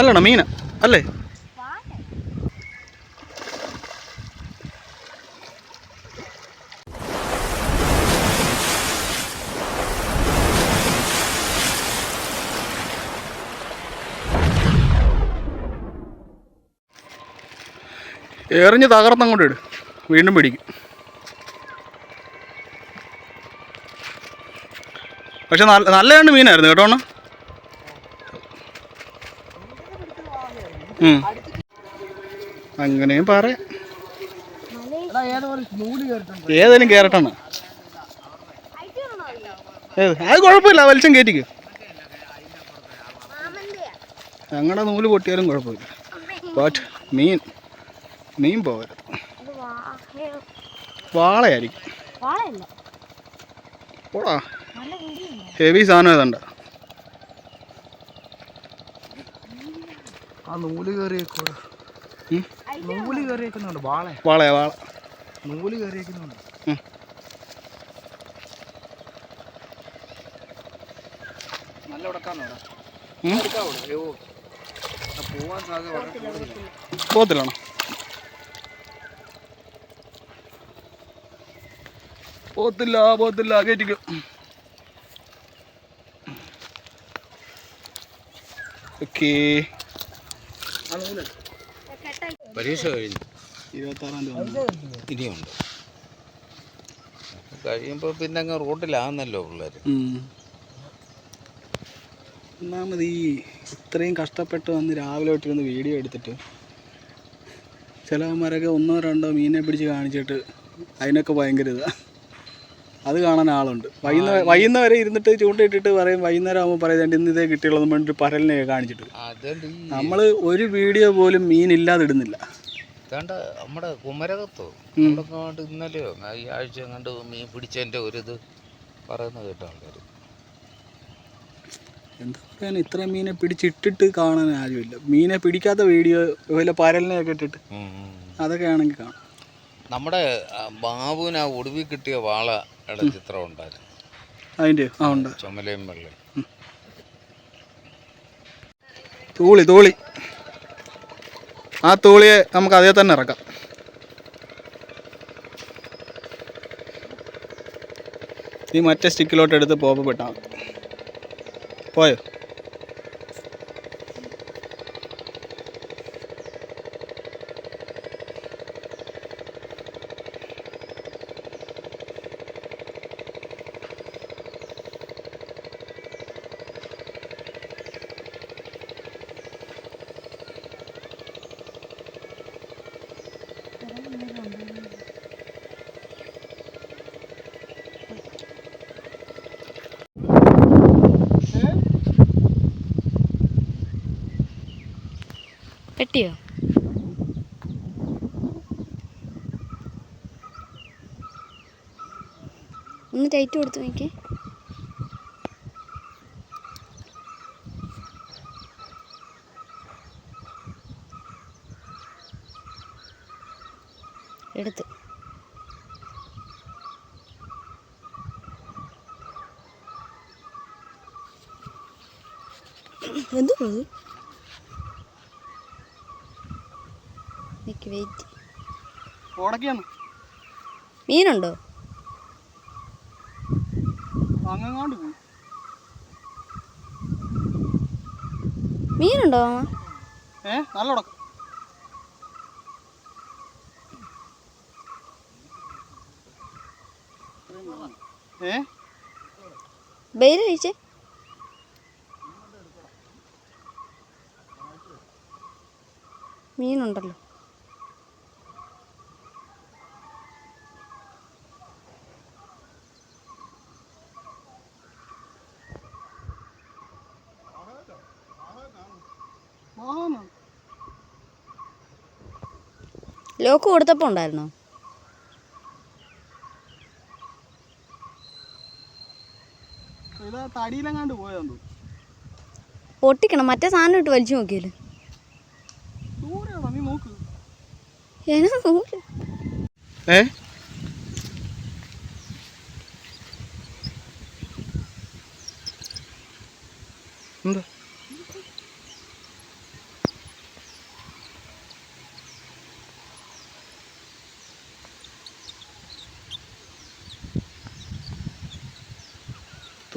അല്ലണോ മീന അല്ലേ? എറിഞ്ഞ് തകർന്നങ്ങോട്ട് ഇട്. വീണ്ടും പിടിക്കും. പക്ഷെ നല്ല നല്ല മീനായിരുന്നു കേട്ടോ അങ്ങനെയും പറയാം. ഏതേലും കയറട്ടാണ് ഏത്? അത് കുഴപ്പമില്ല വലിച്ചം കയറ്റിക്ക്. ഞങ്ങളുടെ നൂൽ പൊട്ടിയാലും കുഴപ്പമില്ല. ബട്ട് മീൻ മീൻ പോകരുത്. വാളയായിരിക്കും. കുടിയുണ്ട്. ഹെവി സാധനം ഏതണ്ട. ആ നൂൽ കയറിയേക്കോടെ നൂൽ കയറിയേക്കുന്നുണ്ട് വാളെ. വാളയാ വാള. നൂൽ കയറിയേക്കുന്നുണ്ട്. നല്ല ഉടക്കാന്നോ ഉം? പോവാൻ സാധ്യത. പോത്തിലാണോ പോത്തില്ല പോത്തില്ല കയറ്റിക്കും ഓക്കേ. പരീക്ഷ കഴിഞ്ഞു ഇരുപത്താറാം തീയതി ഇനിയുണ്ട് കഴിയുമ്പോൾ പിന്നെ അങ്ങ് റോട്ടിലാന്നല്ലോ പിള്ളേർ. ഒന്നാമത് ഈ ഇത്രയും കഷ്ടപ്പെട്ട് വന്ന് രാവിലെ തൊട്ടിരുന്ന് വീഡിയോ എടുത്തിട്ട് ചിലവന്മാരൊക്കെ ഒന്നോ രണ്ടോ മീനെ പിടിച്ച് കാണിച്ചിട്ട് അതിനൊക്കെ ഭയങ്കര ഇതാ. അത് കാണാൻ ആളുണ്ട്. വൈകുന്നേരം വൈകുന്നേരം ഇരുന്നിട്ട് ചൂണ്ടയിട്ടിട്ട് പറയും വൈകുന്നേരം ആകുമ്പോൾ പറയുന്നത് ഇന്ന് ഇതേ കിട്ടിയുള്ളതെന്ന് പറഞ്ഞിട്ട് പരലിനെയൊക്കെ കാണിച്ചിട്ട്. നമ്മൾ ഒരു വീഡിയോ പോലും മീൻ ഇല്ലാതെ ഇടുന്നില്ല. ഇതാണ്ട് നമ്മുടെ കുമരകത്തോ. അവിടെ ഇന്നലെയോ? ഈ ആഴ്ച കണ്ട് മീൻ പിടിച്ചതിന്റെ ഒരു ഇത് പറയുന്ന കേട്ടോ ആൾക്കാർ എന്താ പറയാൻ ഇത്ര മീനെ പിടിച്ചിട്ടിട്ട് കാണാൻ ആരുമില്ല. മീനെ പിടിക്കാത്ത വീഡിയോ വല്ല പരലിനെയൊക്കെ ഇട്ടിട്ട്. അതൊക്കെ ആണെങ്കിൽ കാണാം. നമ്മുടെ ബാബുവിന് ആ ഒടുവിൽ കിട്ടിയ വാളയുടെ ചിത്രം ഉണ്ടായിരുന്നു. അതിന്റെ ആ ഉണ്ട്. ചുമലയും വെള്ളയും. തൂളി തൂളി. ആ തൂളിയെ നമുക്ക് അതേ തന്നെ ഇറക്കാം. ഈ മറ്റേ സ്റ്റിക്കിലോട്ട് എടുത്ത് പോപ്പ് പെട്ടാൽ പോയോ? കെട്ടിയോ? ഒന്ന് ടൈറ്റ് കൊടുത്തു നോക്കി എടുത്ത്. എന്തോ അത് നിക്ക് വെയിറ്റ്. ഉടക്കിയാണ് മീനുണ്ടോ? അങ്ങാണ്ട് പോയി. മീനുണ്ടോ ഏ നല്ല ഉടക്കം ഏ? ബെയിൽ കഴിച്ചേ. മീനുണ്ടല്ലോ. ലോക്ക് കൊടുത്തപ്പോൾ ഉണ്ടായിരുന്നു? തടിയിലെങ്ങാണ്ട് പൊട്ടിക്കണം. മറ്റേ സാധനം ഇട്ട് വലിച്ചു നോക്കിയല്ലേ? ഏ?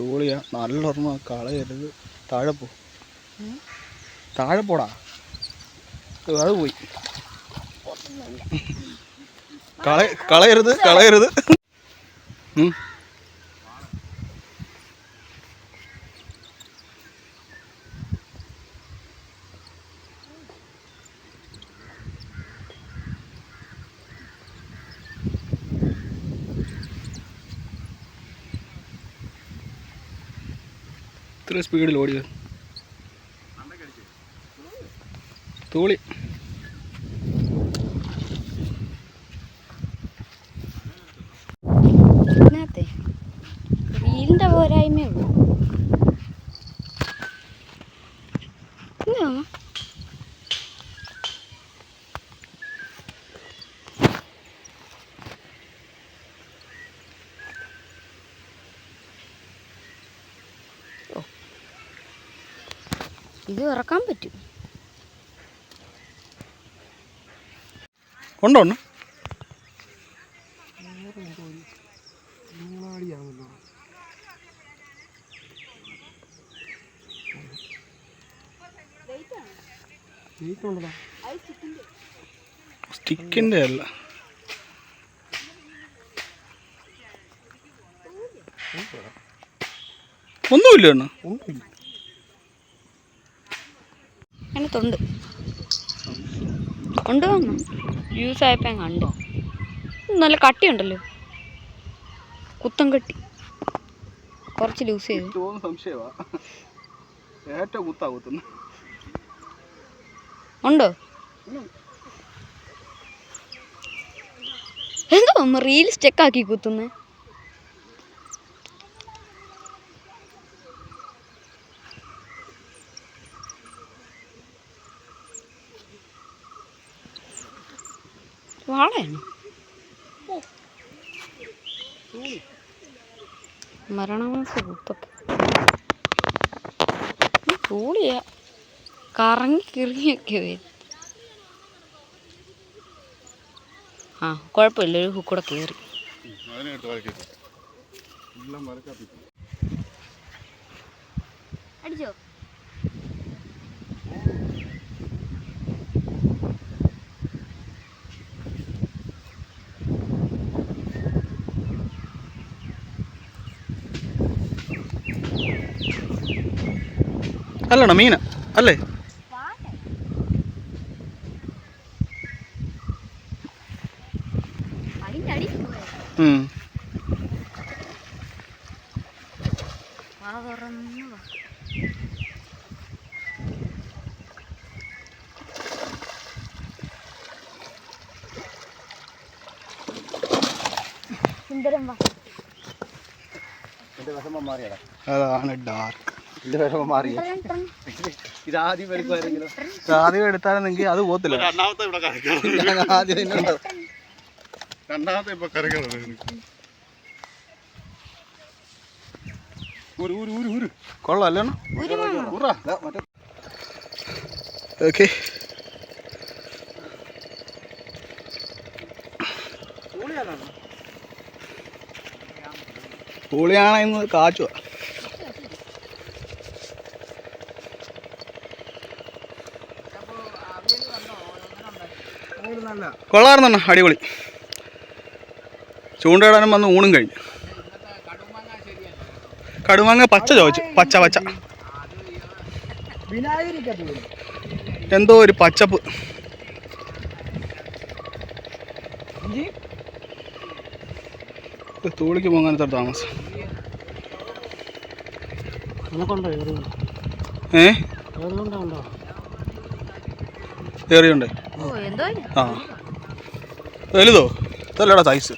തൂളിയാ നല്ലൊരെണ്ണം കളയരുത് താഴെ പോ. താഴെ പോടാ. അത് പോയി. കള കളയരുത് കളയരുത്. ഇത്ര സ്പീഡിൽ ഓടിയത്. തൂളി. ഇത് ഇറക്കാൻ പറ്റും. ഉണ്ടോ ഉണ്ടതാ സ്റ്റിക്കിന്റെ അല്ല. ഒന്നുമില്ല എണ്ണ ഒന്നുമില്ല അതിനകത്തുണ്ട് ഉണ്ട് വന്നു യൂസ് ആയപ്പോൾ ഞാൻ കണ്ടു. നല്ല കട്ടിയുണ്ടല്ലോ. കുത്തം കട്ടി. കുറച്ച് ലൂസ് ചെയ്തു. ഏറ്റവും കുത്താ കുത്തുന്നു. ഉണ്ടോ? എന്തോ റീൽ സ്റ്റെക്കാക്കി കുത്തുന്നേ. വാളയാണ് മരണമാസ കുത്തൊക്കെ കൂളിയാ കറങ്ങി കിറങ്ങിയൊക്കെ വരും. ആ കുഴപ്പമില്ല ഒരു ഹുക്കൂടെ കയറി അടിച്ചോ? അല്ലണ മീന അല്ലേ? അതാണ് ഡാർക്ക്. ആദ്യം എടുത്താലെങ്കിൽ അത് പോത്തില്ല ഞാൻ ആദ്യം ഇതിനുണ്ടാവും. രണ്ടാമത്തെ ഇപ്പൊ ഊര് കൊള്ളാം ഓക്കെ. പൂളിയാണെന്ന് കാച്ചുവാ. കൊള്ളാറുന്ന അടിപൊളി. ചൂണ്ടയിടാനും വന്ന് ഊണും കഴിഞ്ഞു. കടുമാങ്ങ പച്ച ചോദിച്ചു പച്ച പച്ച. എന്തോ ഒരു പച്ചപ്പ്. തൂളിക്ക് പോകാനത്തെ താമസം. ഏ? ഏറിയുണ്ട്? ആ. വലുതോ ഇതല്ലടാ സൈസ്